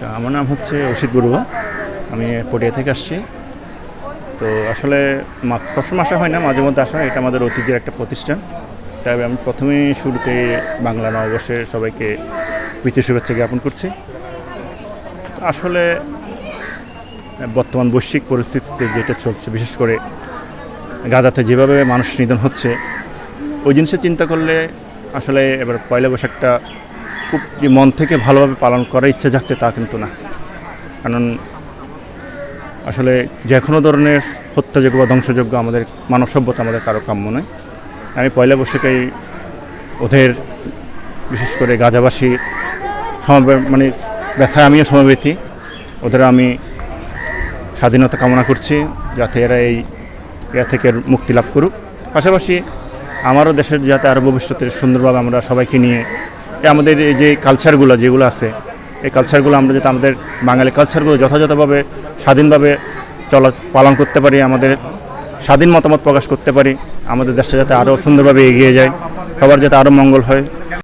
আচ্ছা আমার নাম হচ্ছে অসিত বড়ুয়া। আমি পটিয়া থেকে আসছি। তো আসলে সবসময় আসা হয় না, মাঝে মধ্যে আসা। এটা আমাদের ঐতিহ্যের একটা প্রতিষ্ঠান। তাই আমি প্রথমেই শুরুতে বাংলা নববর্ষে সবাইকে প্রীতি শুভেচ্ছা জ্ঞাপন করছি। আসলে বর্তমান বৈশ্বিক পরিস্থিতিতে যেটা চলছে, বিশেষ করে গাজাতে যেভাবে মানুষ নিধন হচ্ছে, ওই জিনিসে চিন্তা করলে আসলে এবার পয়লা বৈশাখটা খুব মন থেকে ভালোভাবে পালন করার ইচ্ছে যাচ্ছে তা কিন্তু না। কারণ আসলে যে কোনো ধরনের হত্যাযোগ্য বা ধ্বংসযোগ্য আমাদের মানব সভ্যতা আমাদের কারও কাম্য নয়। আমি পয়লা বৈশাখেই ওদের, বিশেষ করে গাজাবাসী সমাবে মানে ব্যথায় আমিও সমবেতি ওদের আমি স্বাধীনতা কামনা করছি যাতে এরা এই ইয়া থেকে মুক্তি লাভ করুক। পাশাপাশি আমারও দেশের যাতে আরও ভবিষ্যতে সুন্দরভাবে আমরা সবাইকে নিয়ে আমাদের এই যে কালচারগুলো যেগুলো আছে, এই কালচারগুলো আমরা যাতে আমাদের বাঙালি কালচারগুলো যথাযথভাবে, স্বাধীনভাবে চলা, পালন করতে পারি, আমাদের স্বাধীন মতামত প্রকাশ করতে পারি, আমাদের দেশটা যাতে আরও সুন্দরভাবে এগিয়ে যায়, সবার যাতে আরও মঙ্গল হয়।